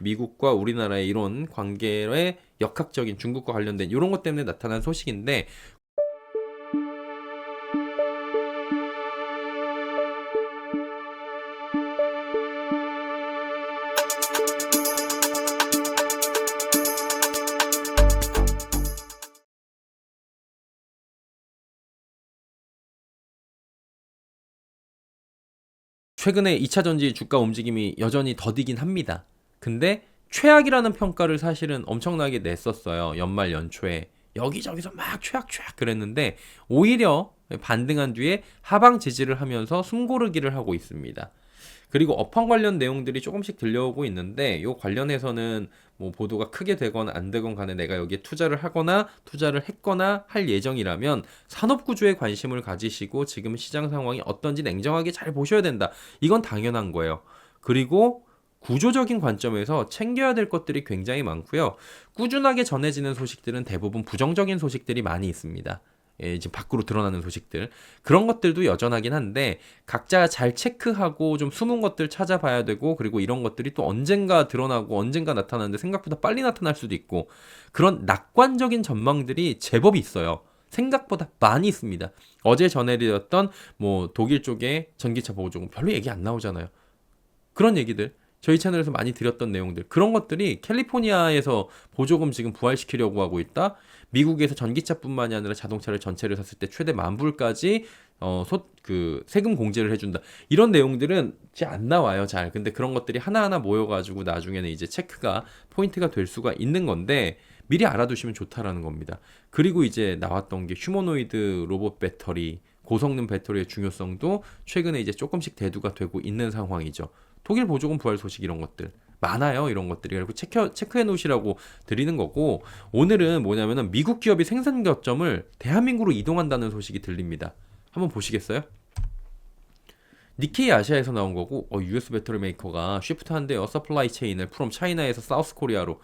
미국과 우리나라의 이런 관계의 역학적인 중국과 관련된 이런 것 때문에 나타난 소식인데 최근에 2차 전지 주가 움직임이 여전히 더디긴 합니다. 근데 최악이라는 평가를 사실은 엄청나게 냈었어요. 연말 연초에. 여기저기서 막 최악 최악 그랬는데 오히려 반등한 뒤에 하방 지지를 하면서 숨고르기를 하고 있습니다. 그리고 업황 관련 내용들이 조금씩 들려오고 있는데 요 관련해서는 뭐 보도가 크게 되건 안 되건 간에 내가 여기에 투자를 하거나 투자를 했거나 할 예정이라면 산업 구조에 관심을 가지시고 지금 시장 상황이 어떤지 냉정하게 잘 보셔야 된다. 이건 당연한 거예요. 그리고 구조적인 관점에서 챙겨야 될 것들이 굉장히 많고요. 꾸준하게 전해지는 소식들은 대부분 부정적인 소식들이 많이 있습니다. 예, 지금 밖으로 드러나는 소식들 그런 것들도 여전하긴 한데 각자 잘 체크하고 좀 숨은 것들 찾아봐야 되고 그리고 이런 것들이 또 언젠가 드러나고 언젠가 나타나는데 생각보다 빨리 나타날 수도 있고 그런 낙관적인 전망들이 제법 있어요. 생각보다 많이 있습니다. 어제 전해드렸던 뭐 독일 쪽에 전기차 보조금 별로 얘기 안 나오잖아요. 그런 얘기들 저희 채널에서 많이 드렸던 내용들 그런 것들이 캘리포니아에서 보조금 지금 부활시키려고 하고 있다. 미국에서 전기차뿐만이 아니라 자동차를 전체를 샀을 때 최대 만 불까지 어, 소, 그 세금 공제를 해준다. 이런 내용들은 이제 안 나와요, 잘. 근데 그런 것들이 하나하나 모여가지고 나중에는 이제 체크가 포인트가 될 수가 있는 건데 미리 알아두시면 좋다라는 겁니다. 그리고 이제 나왔던 게 휴머노이드 로봇 배터리, 고성능 배터리의 중요성도 최근에 이제 조금씩 대두가 되고 있는 상황이죠. 독일 보조금 부활 소식 이런 것들. 많아요 이런 것들이 그리고 체크 체크해 놓으시라고 드리는 거고 오늘은 뭐냐면은 미국 기업이 생산 거점을 대한민국으로 이동한다는 소식이 들립니다. 한번 보시겠어요? 니케이 아시아에서 나온 거고 어, US 배터리 메이커가 쉬프트 한대요 서플라이 체인을 프롬 차이나에서 사우스 코리아로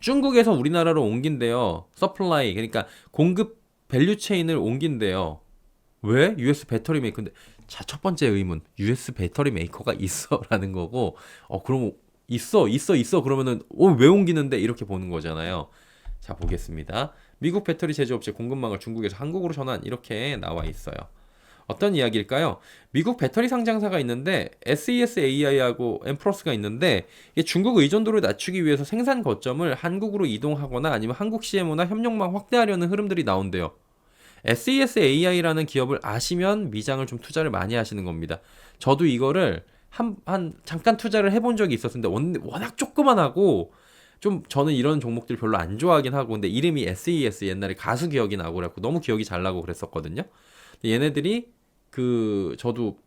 중국에서 우리나라로 옮긴대요 서플라이 그러니까 공급 밸류 체인을 옮긴대요 왜? US 배터리 메이커인데 자 첫 번째 의문 US 배터리 메이커가 있어 라는 거고 어 그럼 있어, 있어, 있어. 그러면은, 어, 왜 옮기는데? 이렇게 보는 거잖아요. 자, 보겠습니다. 미국 배터리 제조업체 공급망을 중국에서 한국으로 전환. 이렇게 나와 있어요. 어떤 이야기일까요? 미국 배터리 상장사가 있는데 SES AI하고 엠프로스가 있는데 중국 의존도를 낮추기 위해서 생산 거점을 한국으로 이동하거나 아니면 한국 CMO나 협력망 확대하려는 흐름들이 나온대요. SES AI라는 기업을 아시면 미장을 좀 투자를 많이 하시는 겁니다. 저도 이거를 한, 한, 잠깐 투자를 해본 적이 있었는데, 워낙 조그만하고, 좀 저는 이런 종목들 별로 안 좋아하긴 하고, 근데 이름이 SES 옛날에 가수 기억이 나고 그래갖고 너무 기억이 잘 나고 그랬었거든요. 얘네들이 그, 저도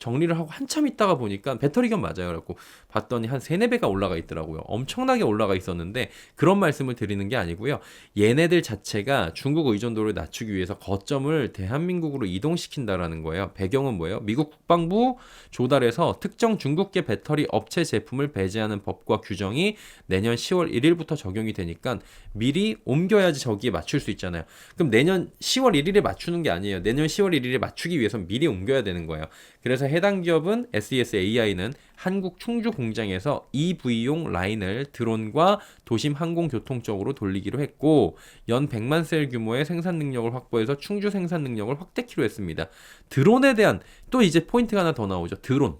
정리를 하고 한참 있다가 보니까 배터리견 맞아요. 그래갖고 봤더니 한 3, 4배가 올라가 있더라고요. 엄청나게 올라가 있었는데 그런 말씀을 드리는 게 아니고요. 얘네들 자체가 중국 의존도를 낮추기 위해서 거점을 대한민국으로 이동시킨다라는 거예요. 배경은 뭐예요? 미국 국방부 조달해서 특정 중국계 배터리 업체 제품을 배제하는 법과 규정이 내년 10월 1일부터 적용이 되니까 미리 옮겨야지 저기에 맞출 수 있잖아요. 그럼 내년 10월 1일에 맞추는 게 아니에요. 내년 10월 1일에 맞추기 위해서 미리 옮겨야 되는 거예요. 그래서 해당 기업은 SES AI는 한국 충주 공장에서 EV용 라인을 드론과 도심 항공교통 쪽으로 돌리기로 했고 연 100만 셀 규모의 생산 능력을 확보해서 충주 생산 능력을 확대키로 했습니다. 드론에 대한 또 이제 포인트가 하나 더 나오죠. 드론.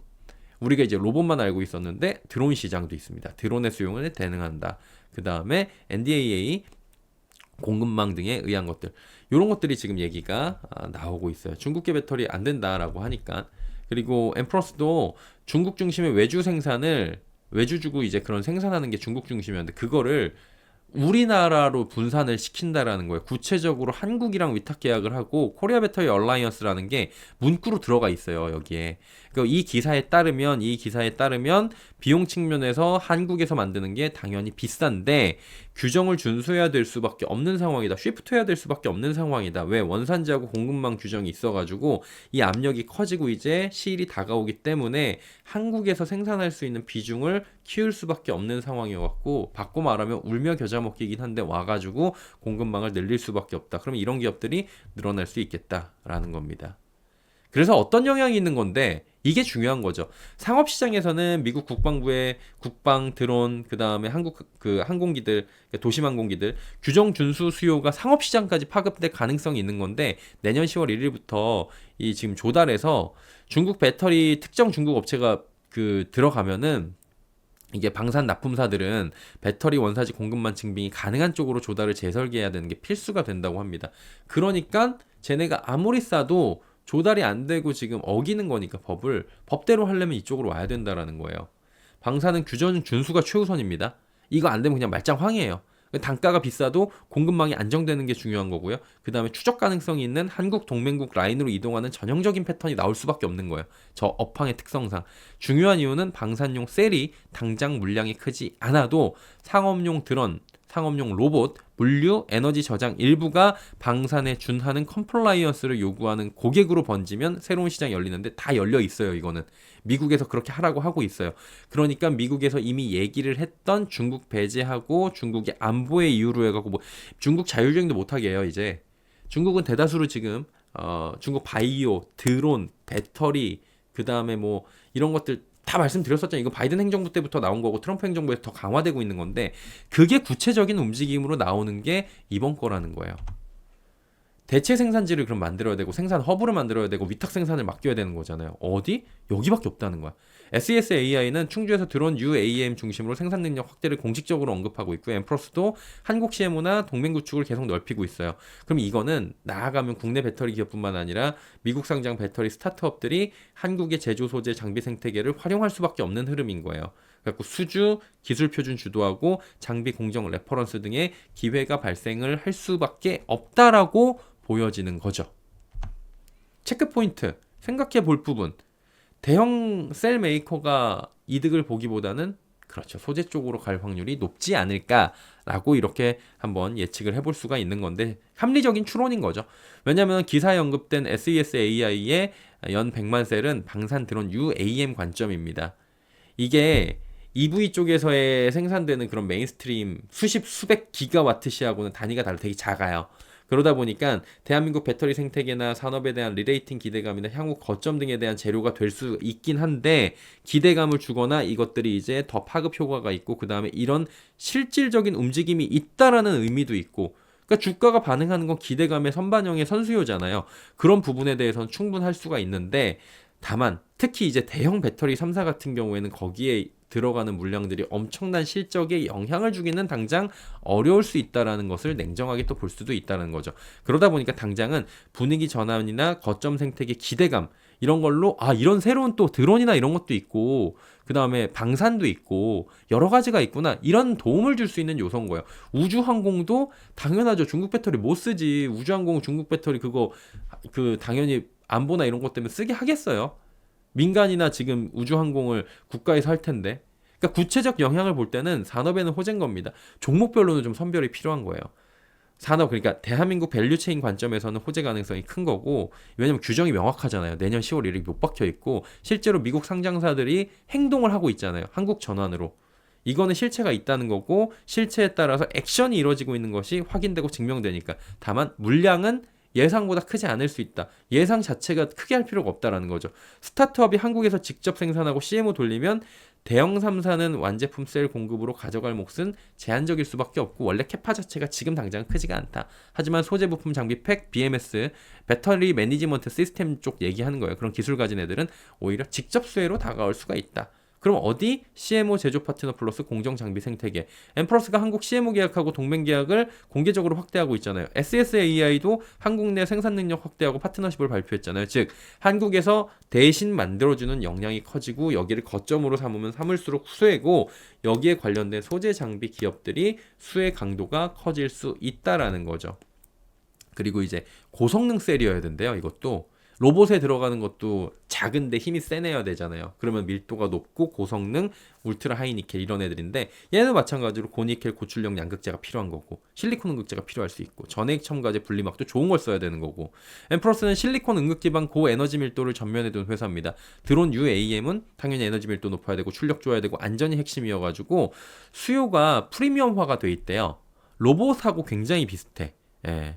우리가 이제 로봇만 알고 있었는데 드론 시장도 있습니다. 드론의 수용을 대응한다. 그 다음에 NDAA 공급망 등에 의한 것들 이런 것들이 지금 얘기가 아, 나오고 있어요. 중국계 배터리 안 된다라고 하니까 그리고 엠프로스도 중국 중심의 외주 생산을 외주 주고 이제 그런 생산하는 게 중국 중심이었는데 그거를 우리나라로 분산을 시킨다라는 거예요. 구체적으로 한국이랑 위탁 계약을 하고 코리아 배터리 얼라이언스라는 게 문구로 들어가 있어요. 여기에. 그러니까 이 기사에 따르면 이 기사에 따르면 비용 측면에서 한국에서 만드는 게 당연히 비싼데 규정을 준수해야 될 수밖에 없는 상황이다. 쉬프트해야 될 수밖에 없는 상황이다. 왜 원산지하고 공급망 규정이 있어가지고 이 압력이 커지고 이제 시일이 다가오기 때문에 한국에서 생산할 수 있는 비중을 키울 수밖에 없는 상황이었고 바꿔 말하면 울며 겨자 먹기긴 한데 와가지고 공급망을 늘릴 수밖에 없다. 그럼 이런 기업들이 늘어날 수 있겠다라는 겁니다. 그래서 어떤 영향이 있는 건데 이게 중요한 거죠. 상업 시장에서는 미국 국방부의 국방 드론 그다음에 한국 그 항공기들 도심 항공기들 규정 준수 수요가 상업 시장까지 파급될 가능성이 있는 건데 내년 10월 1일부터 이 지금 조달해서 중국 배터리 특정 중국 업체가 그 들어가면은 이게 방산 납품사들은 배터리 원사지 공급만 증빙이 가능한 쪽으로 조달을 재설계해야 되는 게 필수가 된다고 합니다. 그러니까 쟤네가 아무리 싸도 조달이 안 되고 지금 어기는 거니까 법을 법대로 하려면 이쪽으로 와야 된다라는 거예요. 방사는 규정 준수가 최우선입니다. 이거 안 되면 그냥 말짱 황이에요. 단가가 비싸도 공급망이 안정되는 게 중요한 거고요. 그 다음에 추적 가능성이 있는 한국 동맹국 라인으로 이동하는 전형적인 패턴이 나올 수밖에 없는 거예요. 저 업황의 특성상. 중요한 이유는 방산용 셀이 당장 물량이 크지 않아도 상업용 드론, 상업용 로봇, 물류, 에너지 저장 일부가 방산에 준하는 컴플라이언스를 요구하는 고객으로 번지면 새로운 시장이 열리는데 다 열려 있어요, 이거는. 미국에서 그렇게 하라고 하고 있어요. 그러니까 미국에서 이미 얘기를 했던 중국 배제하고 중국의 안보의 이유로 해갖고 뭐 중국 자율주행도 못하게 해요, 이제. 중국은 대다수로 지금 어, 중국 바이오, 드론, 배터리, 그 다음에 뭐 이런 것들 다 말씀드렸었잖아요. 이거 바이든 행정부 때부터 나온 거고 트럼프 행정부에서 더 강화되고 있는 건데 그게 구체적인 움직임으로 나오는 게 이번 거라는 거예요. 대체 생산지를 그럼 만들어야 되고 생산 허브를 만들어야 되고 위탁 생산을 맡겨야 되는 거잖아요. 어디? 여기밖에 없다는 거야. SES AI는 충주에서 드론 UAM 중심으로 생산 능력 확대를 공식적으로 언급하고 있고 엠프로스도 한국 CMO나 동맹 구축을 계속 넓히고 있어요. 그럼 이거는 나아가면 국내 배터리 기업뿐만 아니라 미국 상장 배터리 스타트업들이 한국의 제조 소재 장비 생태계를 활용할 수밖에 없는 흐름인 거예요. 그래서 수주, 기술 표준 주도하고 장비 공정 레퍼런스 등의 기회가 발생을 할 수밖에 없다라고 보여지는 거죠. 체크 포인트 생각해 볼 부분 대형 셀 메이커가 이득을 보기보다는 그렇죠. 소재 쪽으로 갈 확률이 높지 않을까라고 이렇게 한번 예측을 해볼 수가 있는 건데 합리적인 추론인 거죠. 왜냐하면 기사에 언급된 SES AI의 연 100만 셀은 방산 드론 UAM 관점입니다. 이게 EV 쪽에서의 생산되는 그런 메인스트림 수십 수백 기가와트 시하고는 단위가 달라 되게 작아요. 그러다 보니까 대한민국 배터리 생태계나 산업에 대한 리레이팅 기대감이나 향후 거점 등에 대한 재료가 될 수 있긴 한데 기대감을 주거나 이것들이 이제 더 파급 효과가 있고 그 다음에 이런 실질적인 움직임이 있다라는 의미도 있고 그러니까 주가가 반응하는 건 기대감의 선반영의 선수요잖아요. 그런 부분에 대해서는 충분할 수가 있는데 다만 특히 이제 대형 배터리 3사 같은 경우에는 거기에 들어가는 물량들이 엄청난 실적에 영향을 주기는 당장 어려울 수 있다라는 것을 냉정하게 또 볼 수도 있다는 거죠. 그러다 보니까 당장은 분위기 전환이나 거점 생태계 기대감 이런 걸로 아 이런 새로운 또 드론이나 이런 것도 있고 그 다음에 방산도 있고 여러 가지가 있구나 이런 도움을 줄 수 있는 요소인 거예요. 우주항공도 당연하죠. 중국 배터리 못 쓰지. 우주항공 중국 배터리 그거 그 당연히 안보나 이런 것 때문에 쓰게 하겠어요. 민간이나 지금 우주항공을 국가에서 할 텐데. 그러니까 구체적 영향을 볼 때는 산업에는 호재인 겁니다. 종목별로는 좀 선별이 필요한 거예요. 산업 그러니까 대한민국 밸류체인 관점에서는 호재 가능성이 큰 거고 왜냐면 규정이 명확하잖아요. 내년 10월 1일 못 박혀 있고 실제로 미국 상장사들이 행동을 하고 있잖아요. 한국 전환으로. 이거는 실체가 있다는 거고 실체에 따라서 액션이 이루어지고 있는 것이 확인되고 증명되니까 다만 물량은 예상보다 크지 않을 수 있다. 예상 자체가 크게 할 필요가 없다라는 거죠. 스타트업이 한국에서 직접 생산하고 CMO 돌리면 대형 3사는 완제품 셀 공급으로 가져갈 몫은 제한적일 수밖에 없고 원래 캐파 자체가 지금 당장 크지가 않다. 하지만 소재 부품 장비 팩, BMS, 배터리 매니지먼트 시스템 쪽 얘기하는 거예요. 그런 기술 가진 애들은 오히려 직접 수혜로 다가올 수가 있다. 그럼 어디 CMO 제조 파트너 플러스 공정 장비 생태계. 엠프로스가 한국 CMO 계약하고 동맹 계약을 공개적으로 확대하고 있잖아요. SSAI도 한국 내 생산 능력 확대하고 파트너십을 발표했잖아요. 즉 한국에서 대신 만들어주는 역량이 커지고 여기를 거점으로 삼으면 삼을수록 수혜고 여기에 관련된 소재 장비 기업들이 수혜 강도가 커질 수 있다라는 거죠. 그리고 이제 고성능 셀이어야 된대요. 이것도 로봇에 들어가는 것도 작은데 힘이 세내야 되잖아요. 그러면 밀도가 높고 고성능, 울트라 하이니켈 이런 애들인데 얘는 마찬가지로 고니켈 고출력 양극재가 필요한 거고 실리콘 응극재가 필요할 수 있고 전해액 첨가제 분리막도 좋은 걸 써야 되는 거고 엠프로스는 실리콘 응극 기반 고에너지 밀도를 전면에 둔 회사입니다. 드론 UAM은 당연히 에너지 밀도 높아야 되고 출력 좋아야 되고 안전이 핵심이어가지고 수요가 프리미엄화가 돼 있대요. 로봇하고 굉장히 비슷해. 예.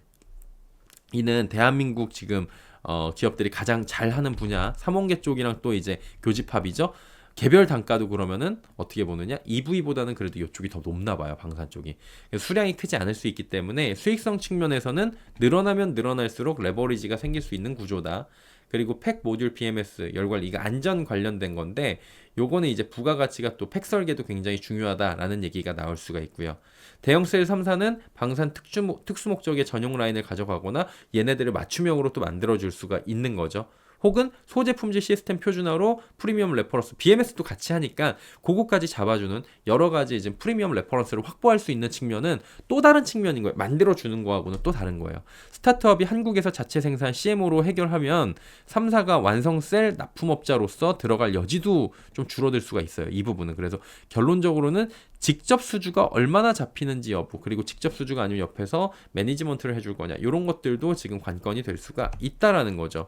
이는 대한민국 지금 어, 기업들이 가장 잘하는 분야 삼원계 쪽이랑 또 이제 교집합이죠. 개별 단가도 그러면은 어떻게 보느냐? EV보다는 그래도 이쪽이 더 높나 봐요 방산 쪽이. 수량이 크지 않을 수 있기 때문에 수익성 측면에서는 늘어나면 늘어날수록 레버리지가 생길 수 있는 구조다 그리고 팩 모듈 PMS 열관 이거 안전 관련된 건데 요거는 이제 부가가치가 또 팩 설계도 굉장히 중요하다라는 얘기가 나올 수가 있고요. 대형 셀 3사는 방산 특수, 특수 목적의 전용 라인을 가져가거나 얘네들을 맞춤형으로 또 만들어 줄 수가 있는 거죠. 혹은 소제품질 시스템 표준화로 프리미엄 레퍼런스 BMS도 같이 하니까 그거까지 잡아주는 여러 가지 이제 프리미엄 레퍼런스를 확보할 수 있는 측면은 또 다른 측면인 거예요. 만들어 주는 거하고는 또 다른 거예요. 스타트업이 한국에서 자체 생산 CMO로 해결하면 3사가 완성 셀 납품업자로서 들어갈 여지도 좀 줄어들 수가 있어요. 이 부분은 그래서 결론적으로는 직접 수주가 얼마나 잡히는지 여부 그리고 직접 수주가 아니면 옆에서 매니지먼트를 해줄 거냐 이런 것들도 지금 관건이 될 수가 있다라는 거죠.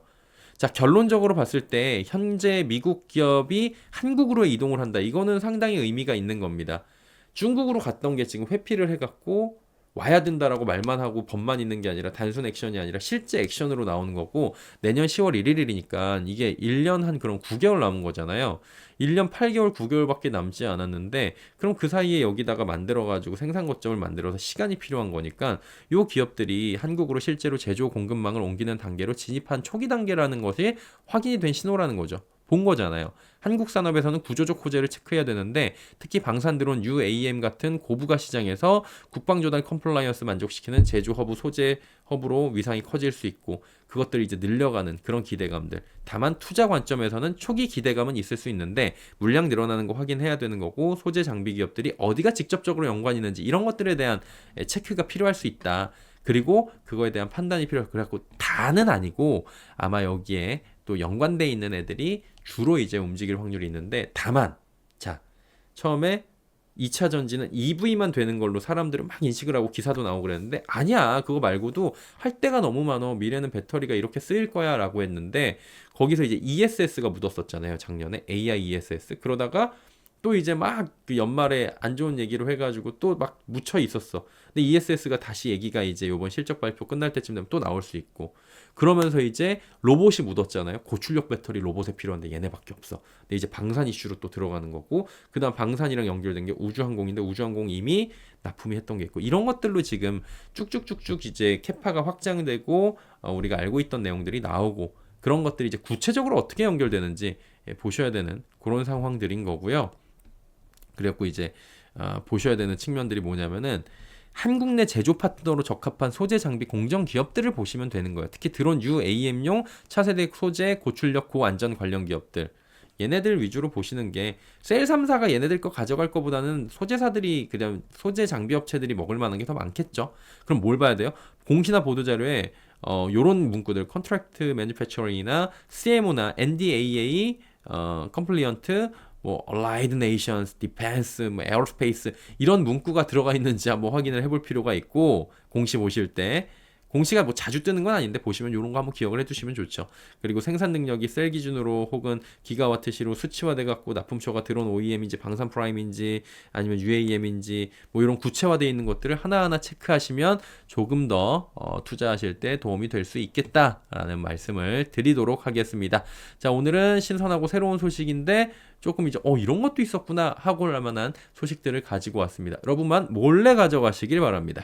자, 결론적으로 봤을 때 현재 미국 기업이 한국으로 이동을 한다. 이거는 상당히 의미가 있는 겁니다. 중국으로 갔던 게 지금 회피를 해갖고 와야 된다라고 말만 하고 법만 있는 게 아니라 단순 액션이 아니라 실제 액션으로 나오는 거고 내년 10월 1일이니까 이게 1년 한 그럼 9개월 남은 거잖아요. 1년 8개월 9개월밖에 남지 않았는데 그럼 그 사이에 여기다가 만들어 가지고 생산 거점을 만들어서 시간이 필요한 거니까 요 기업들이 한국으로 실제로 제조 공급망을 옮기는 단계로 진입한 초기 단계라는 것이 확인이 된 신호라는 거죠. 본 거잖아요. 한국 산업에서는 구조적 호재를 체크해야 되는데 특히 방산 드론 UAM 같은 고부가 시장에서 국방 조달 컴플라이언스 만족시키는 제조 허브 소재 허브로 위상이 커질 수 있고 그것들이 이제 늘려가는 그런 기대감들. 다만 투자 관점에서는 초기 기대감은 있을 수 있는데 물량 늘어나는 거 확인해야 되는 거고 소재 장비 기업들이 어디가 직접적으로 연관이 있는지 이런 것들에 대한 체크가 필요할 수 있다. 그리고 그거에 대한 판단이 필요하고 그래갖고 다는 아니고 아마 여기에 또 연관돼 있는 애들이 주로 이제 움직일 확률이 있는데 다만 자 처음에 2차 전지는 EV만 되는 걸로 사람들은 막 인식을 하고 기사도 나오고 그랬는데 아니야 그거 말고도 할 때가 너무 많어 미래는 배터리가 이렇게 쓰일 거야 라고 했는데 거기서 이제 ESS가 묻었었잖아요 작년에. AI ESS 그러다가 또 이제 막 그 연말에 안 좋은 얘기로 해가지고 또 막 묻혀 있었어. 근데 ESS가 다시 얘기가 이제 요번 실적 발표 끝날 때쯤 되면 또 나올 수 있고 그러면서 이제 로봇이 묻었잖아요. 고출력 배터리 로봇에 필요한데 얘네밖에 없어. 근데 이제 방산 이슈로 또 들어가는 거고 그 다음 방산이랑 연결된 게 우주항공인데 우주항공 이미 납품이 했던 게 있고 이런 것들로 지금 쭉쭉쭉쭉 이제 캐파가 확장되고 어, 우리가 알고 있던 내용들이 나오고 그런 것들이 이제 구체적으로 어떻게 연결되는지 예, 보셔야 되는 그런 상황들인 거고요. 그래갖고 이제 어, 보셔야 되는 측면들이 뭐냐면은 한국 내 제조 파트너로 적합한 소재 장비 공정 기업들을 보시면 되는 거예요. 특히 드론 UAM용 차세대 소재 고출력 고안전 관련 기업들. 얘네들 위주로 보시는 게 셀 3사가 얘네들 거 가져갈 거보다는 소재사들이 그냥 소재 장비 업체들이 먹을 만한 게 더 많겠죠. 그럼 뭘 봐야 돼요? 공시나 보도 자료에 어 요런 문구들 컨트랙트 매니페처링이나 CMO나 NDAA 어 컴플리언트 뭐 Allied Nations, Defense, 뭐 Aerospace 이런 문구가 들어가 있는지 한번 확인을 해볼 필요가 있고 공시 보실 때 공시가 뭐 자주 뜨는 건 아닌데 보시면 이런 거 한번 기억을 해두시면 좋죠. 그리고 생산 능력이 셀 기준으로 혹은 기가와트 시로 수치화돼 갖고 납품처가 드론 OEM인지 방산 프라임인지 아니면 UAM인지 뭐 이런 구체화되어 있는 것들을 하나하나 체크하시면 조금 더 어, 투자하실 때 도움이 될 수 있겠다라는 말씀을 드리도록 하겠습니다. 자 오늘은 신선하고 새로운 소식인데 조금 이제 어 이런 것도 있었구나 하고 할 만한 소식들을 가지고 왔습니다. 여러분만 몰래 가져가시길 바랍니다.